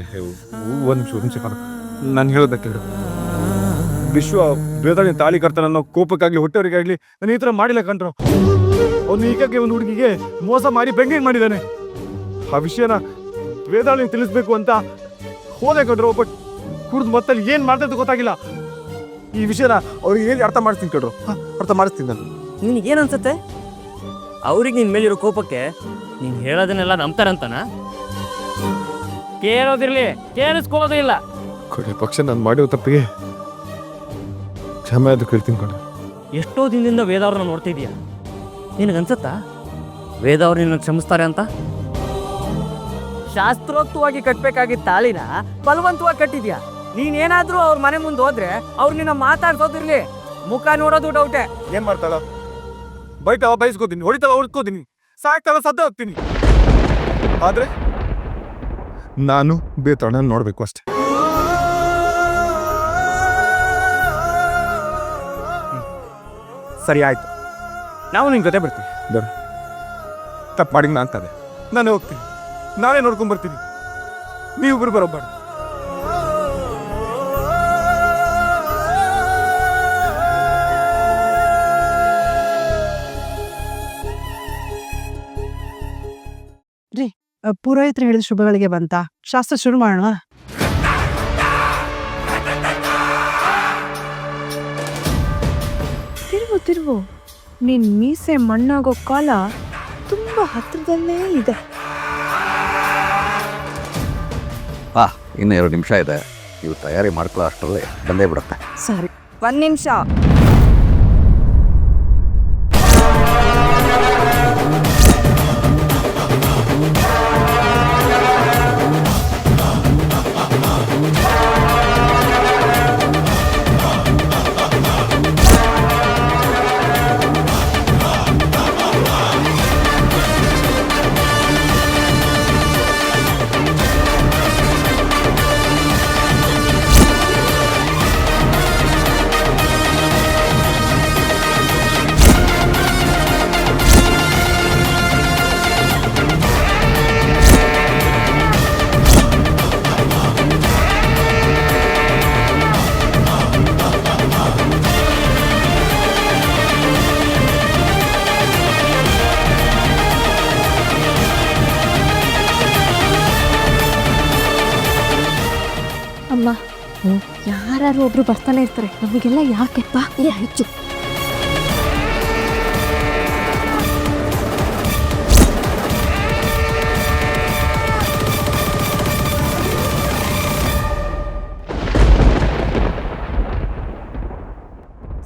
ಒಂದು ನಿಮಿಷ ಒಂದು ನಿಮಿಷ ನಾನು ಹೇಳೋದಕ್ಕೆ ಕೇಳು ವಿಶ್ವ ಬೇದಾಳಿನ ತಾಳಿ ಕರ್ತಾನೆ ಅನ್ನೋ ಕೋಪಕ್ಕಾಗ್ಲಿ ಹೊಟ್ಟೆವರಿಗಾಗ್ಲಿ ನಾನು ಈ ಥರ ಮಾಡಿಲ್ಲ ಕಣ್ರು. ಅವನು ಈಗಾಗಲೇ ಒಂದು ಹುಡುಗಿಗೆ ಮೋಸ ಮಾಡಿ ಬೆಂಗೇನ್ ಮಾಡಿದ್ದಾನೆ. ಆ ವಿಷಯನ ವೇದಾಳಿನ ತಿಳಿಸ್ಬೇಕು ಅಂತ ಹೋದೆ ಕಣ್ರು ಬಟ್ ಕುಡ್ದು ಮತ್ತಲ್ಲಿ ಏನು ಮಾಡ್ತಾ ಅಂತ ಗೊತ್ತಾಗಿಲ್ಲ. ಈ ವಿಷಯನ ಅವ್ರಿಗೆ ಹೇಳಿ ಅರ್ಥ ಮಾಡಿಸ್ತೀನಿ ಕಣ್ರು. ಅರ್ಥ ಮಾಡಿಸ್ತೀನಿ ನಾನು. ನಿನಗೇನು ಅನ್ಸುತ್ತೆ? ಅವ್ರಿಗೆ ನಿನ್ ಮೇಲಿರೋ ಕೋಪಕ್ಕೆ ನೀನ್ ಹೇಳೋದನ್ನೆಲ್ಲ ನಂಬ್ತಾರಂತನ ಕೇಳೋದಿರ್ಲಿ ಕೇಳಿಸ್ಕೊಳ್ಳೋದು ಇಲ್ಲ. ಕೊನೆ ಪಕ್ಷ ನಾನು ಮಾಡಿರೋ ತಪ್ಪಿಗೆ ಕ್ಷಮೆ ಅದು ಕೇಳ್ತೀನಿ ಕೊಡ. ಎಷ್ಟೋ ದಿನದಿಂದ ವೇದ ಅವ್ರನ್ನ ನೋಡ್ತಾ ಇದೀಯ? ನಿನಗನ್ಸತ್ತಾ ವೇದ ಅವ್ರು ನಿನ್ನ ಕ್ಷಮಿಸ್ತಾರೆ ಅಂತ? ಶಾಸ್ತ್ರೋಕ್ತವಾಗಿ ಕಟ್ಬೇಕಾಗಿದ್ದ ತಾಳಿನ ಬಲವಂತವಾಗಿ ಕಟ್ಟಿದ್ಯಾ? ನೀನೇನಾದ್ರೂ ಅವ್ರ ಮನೆ ಮುಂದೆ ಹೋದ್ರೆ ಅವ್ರು ನಿನ್ನ ಮಾತಾಡ್ಸೋದಿರ್ಲಿ. ಮುಖ ನೋಡೋದು ಡೌಟೆ ಏನ್ ಮಾಡ್ತಾಳ? ಬೈತಾವ ಬೈಸ್ಕೋತೀನಿ ಹೊಡಿತಾವ ಹೊಡ್ಕೋತೀನಿ ಸಾಯ್ತಾವ ಸದ್ದ ಹೋಗ್ತೀನಿ. ಆದ್ರೆ ನಾನು ಬೇತಾಳ ನೋಡಬೇಕು ಅಷ್ಟೇ. ಸರಿ ಆಯ್ತು. ನಾವು ನಿಮ್ಮ ಜೊತೆ ಬರ್ತೀವಿ. ಬರ. ತಪ್ಪು ಮಾಡಿ ನಾನು ಅಂತದೆ. ನಾನೇ ಹೋಗ್ತೀನಿ. ನಾನೇ ನೋಡ್ಕೊಂಡ್ ಬರ್ತೀನಿ. ನೀವಿಬ್ರು ಬರೋಬ್ಬರ ಪುರೋಹಿತರು ಹೇಳಿದ ಶುಭಗಳಿಗೆ ಬಂತ? ಶಾಸ್ತ್ರ ಶುರು ಮಾಡೋಣ. ತಿರುವು ತಿರುವು ನಿನ್ ಮೀಸೆ ಮಣ್ಣಾಗೋ ಕಾಲ ತುಂಬಾ ಹತ್ತಿರದಲ್ಲೇ ಇದೆ. ಆ ಇನ್ನು ಎರಡು ನಿಮಿಷ ಇದೆ. ನೀವು ತಯಾರಿ ಮಾಡ್ಕೊಳ್ಳೋ ಅಷ್ಟರಲ್ಲಿ ಬಂದೇ ಬಿಡುತ್ತೆ. ಸರಿ ಒಂದು ನಿಮಿಷ. ಅಮ್ಮ ಯಾರು ಒಬ್ರು ಬರ್ತಾನೆ ಇರ್ತಾರೆ. ನಮಗೆಲ್ಲ ಯಾಕೆಪ್ಪ ಹೆಚ್ಚು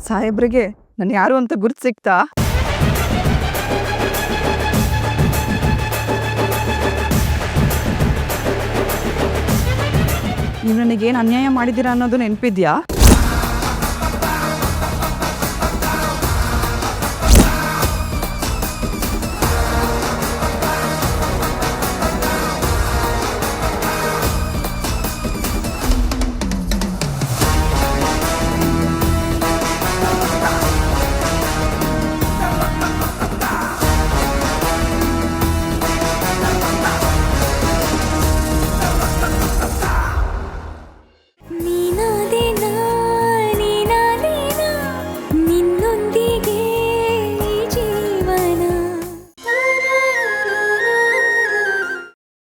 ಸಾಹೇಬ್ರಿಗೆ ನಾನು ಯಾರು ಅಂತ ಗುರ್ತು ಸಿಕ್ತಾ? ನೀವು ನನಗೇನು ಅನ್ಯಾಯ ಮಾಡಿದ್ದೀರಾ ಅನ್ನೋದು ನೆನಪಿದ್ಯಾ?